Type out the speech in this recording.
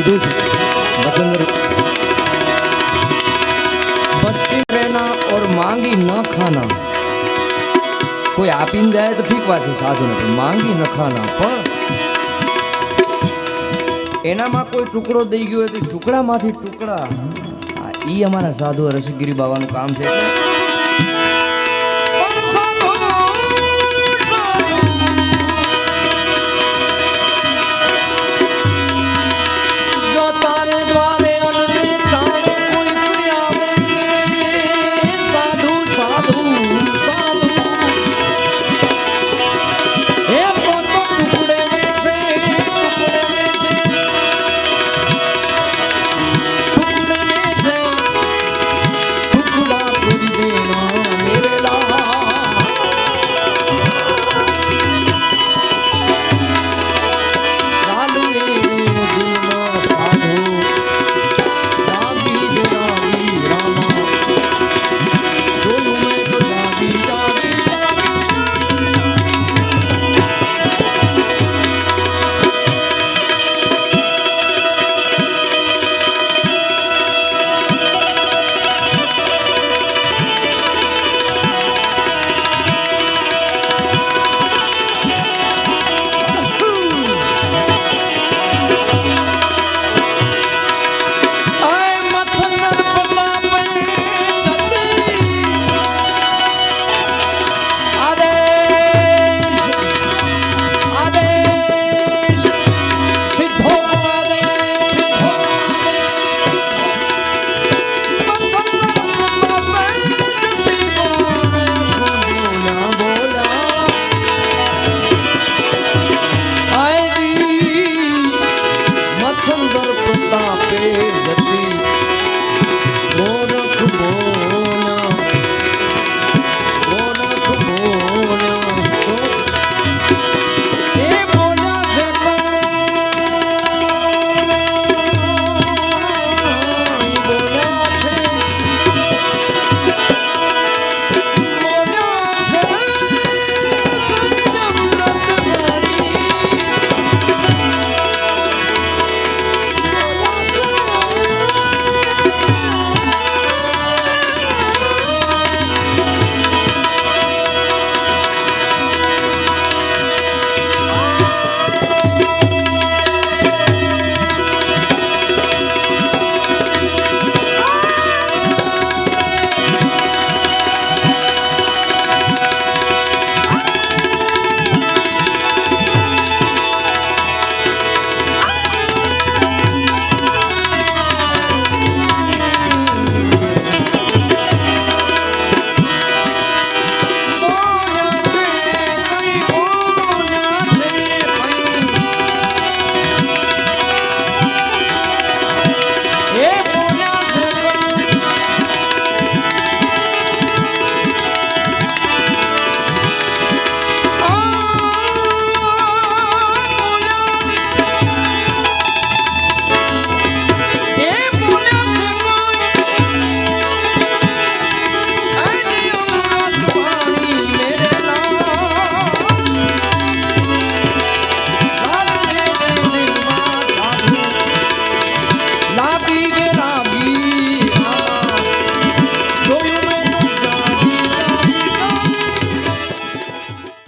કીધું છે. વચન બસ્તી રહેના ઓર માંગી ન ખાના. કોઈ આપીને જાય તો ઠીક વાત છે સાધુને નથી માંગી ન ખાના. પણ એનામાં કોઈ ટુકડો દઈ ગયો હોય તો ટુકડામાંથી ટુકડા. એ ઈ અમારા સાધુ રસગીરી બાવાનું કામ છે.